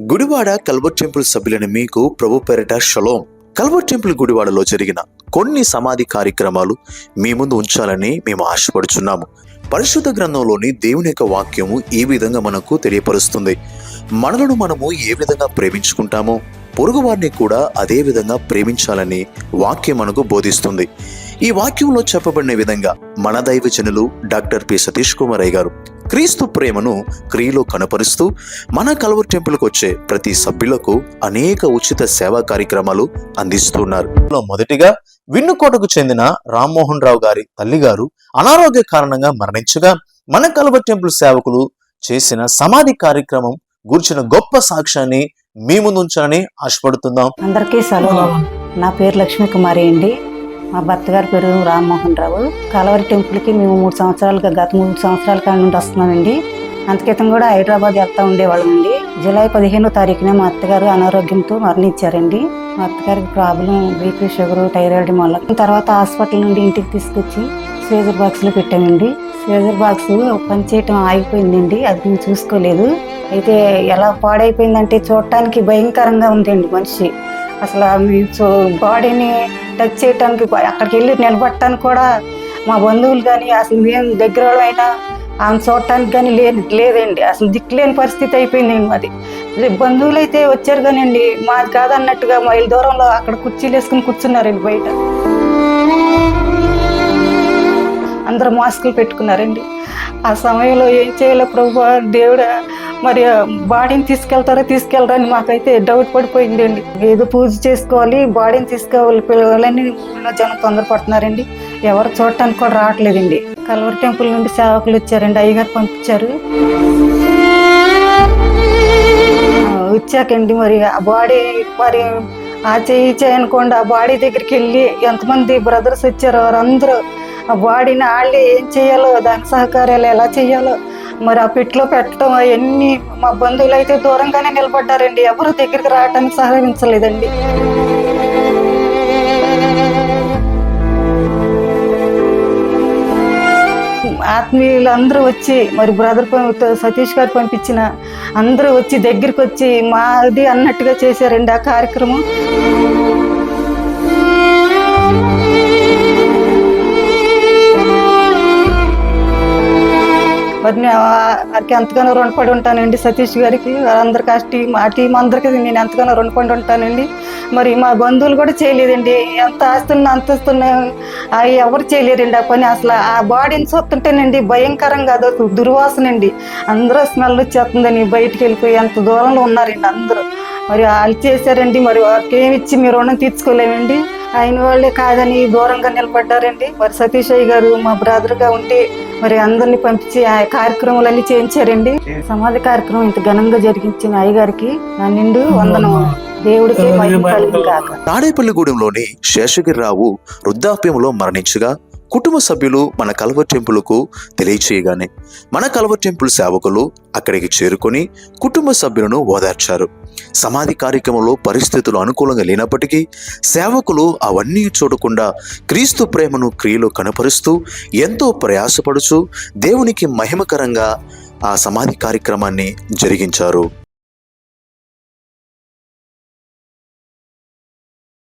Gudivada కల్వర్ temple సభ్యులని మీకు ప్రభు పేరిట షలోం. కల్వర్ టెంపుల్ గుడివాడలో జరిగిన కొన్ని సమాధి కార్యక్రమాలు మీ ముందు ఉంచాలని మేము ఆశపడుచున్నాము. పరిశుద్ధ గ్రంథంలోని దేవుని యొక్క వాక్యము ఈ విధంగా మనకు తెలియపరుస్తుంది. మనలను మనము ఏ విధంగా ప్రేమించుకుంటామో పొరుగు వారిని కూడా అదే విధంగా ప్రేమించాలని వాక్యం మనకు బోధిస్తుంది. ఈ వాక్యంలో చెప్పబడిన విధంగా మన దైవజనులు డాక్టర్ పి సతీష్ కుమార్ అయ్య గారు క్రీస్తు ప్రేమను క్రియలో కనపరుస్తూ మన కలవర్ టెంపుల్కి వచ్చే ప్రతి సభ్యులకు అనేక ఉచిత సేవా కార్యక్రమాలు అందిస్తున్నారు. మొదటిగా విన్నుకోటకు చెందిన రామ్మోహన్ రావు గారి తల్లి గారు అనారోగ్య కారణంగా మరణించగా మన కలవర్ టెంపుల్ సేవకులు చేసిన సమాధి కార్యక్రమం గురించిన గొప్ప సాక్ష్యాన్ని మీ ముందు ఉంచాలని ఆశపడుతున్నాం. అందరికీ సెలవు నా పేరు లక్ష్మీ కుమారి అండి. మా భర్త గారి పేరు రామ్మోహన్ రావు. కలవరి టెంపుల్కి మేము మూడు సంవత్సరాలుగా గత మూడు సంవత్సరాల కాడ నుండి వస్తున్నామండి. అంతకితం కూడా హైదరాబాద్ వెళ్తూ ఉండేవాళ్ళమండి. జూలై పదిహేనో తారీఖున మా అత్తగారు అనారోగ్యంతో మరణించారండి. మా అత్తగారికి ప్రాబ్లం బీపీ షుగర్ థైరాయిడ్ వల్ల తర్వాత హాస్పిటల్ నుండి ఇంటికి తీసుకొచ్చి స్వేజర్ బాక్స్లో పెట్టామండి. స్వేజర్ బాక్స్ పనిచేయటం ఆగిపోయిందండి. అది మేము చూసుకోలేదు. అయితే ఎలా పాడైపోయిందంటే చూడటానికి భయంకరంగా ఉందండి మనిషి. అసలు బాడీని టచ్ చేయటానికి అక్కడికి వెళ్ళి నిలబడటానికి కూడా మా బంధువులు కానీ అసలు మేము దగ్గర వాళ్ళైనా ఆమె చూడటానికి కానీ లేదు లేదండి. అసలు దిక్కులేని పరిస్థితి అయిపోయిందండి మాది. రేపు బంధువులు అయితే వచ్చారు కానండి మాది కాదన్నట్టుగా మైల్ దూరంలో అక్కడ కుర్చీలు వేసుకుని కూర్చున్నారండి బయట. అందరూ మాస్కులు పెట్టుకున్నారండి. ఆ సమయంలో ఏం చేయాలో ప్రభు దేవుడు మరి బాడీని తీసుకెళ్తారో తీసుకెళ్తారో అని మాకైతే డౌట్ పడిపోయిందండి ఏదో పూజ చేసుకోవాలి బాడీని తీసుకోవాలి పిల్లలని ఊళ్ళో జనం తొందరపడుతున్నారండి. ఎవరు చూడటానికి కూడా రావట్లేదండి. కల్వర్ టెంపుల్ నుండి సేవకులు వచ్చారండి అయ్యగారు పంపించారు. వచ్చాకండి మరి ఆ బాడీ మరి ఆ చేయి అనుకోండి ఆ బాడీ దగ్గరికి వెళ్ళి ఎంతమంది బ్రదర్స్ వచ్చారో వారందరూ ఆ బాడీని వాళ్ళు ఏం చేయాలో దాని సహకారాలు ఎలా చేయాలో మరి ఆ పిట్లో పెట్టడం అవన్నీ మా బంధువులు అయితే దూరంగానే నిలబడ్డారండి. ఎవరు దగ్గరికి రావడానికి సహకరించలేదండి. ఆత్మీయులు అందరూ వచ్చి మరి బ్రదర్ సతీష్ గారు పంపించిన అందరూ వచ్చి దగ్గరికి వచ్చి మాది అన్నట్టుగా చేశారండి ఆ కార్యక్రమం. మరి నేను వారికి ఎంతగానో రుణపడి ఉంటానండి సతీష్ గారికి. అందరికి ఆ టీం ఆ టీం అందరికీ నేను ఎంతగానో రుణపడి ఉంటానండి. మరి మా బంధువులు కూడా చేయలేదండి. ఎంత ఆస్తున్నా అంతస్తున్నా అవి ఎవరు చేయలేరండి ఆ పని. అసలు ఆ బాడీని చూస్తుంటేనండి భయంకరంగా అదొక దుర్వాసన అండి అందరూ స్మెల్ వచ్చేస్తుందని బయటికి వెళ్ళిపోయి. ఎంత దూరంలో ఉన్నారండి అందరూ. మరి వాళ్ళు చేశారండి. మరి వారికి ఏమిచ్చి మీ రుణం తీర్చుకోలేమండి. ఆయన వాళ్ళే కాదని దూరంగా నిలబడ్డారండి. మరి సతీష్ అయ్య గారు మా బ్రదర్గా ఉంటే మరి అందరిని పంపించి ఆ కార్యక్రమాలన్నీ చేయించారండి. సమాధి కార్యక్రమం ఇంత ఘనంగా జరిగించిన అయ్యగారికి నా నిండు వందనం. దేవుడికి తాడేపల్లిగూడెంలోని శేషగిరిరావు వృద్ధాప్యంలో మరణించగా కుటుంబ సభ్యులు మన కల్వర్ టెంపుల్కు తెలియచేయగానే మన కల్వర్ టెంపుల్ సేవకులు అక్కడికి చేరుకొని కుటుంబ సభ్యులను ఓదార్చారు. సమాధి కార్యక్రమంలో పరిస్థితులు అనుకూలంగా లేనప్పటికీ సేవకులు అవన్నీ చూడకుండా క్రీస్తు ప్రేమను క్రియలో కనపరుస్తూ ఎంతో ప్రయాసపడుచు దేవునికి మహిమకరంగా ఆ సమాధి కార్యక్రమాన్ని జరిగించారు.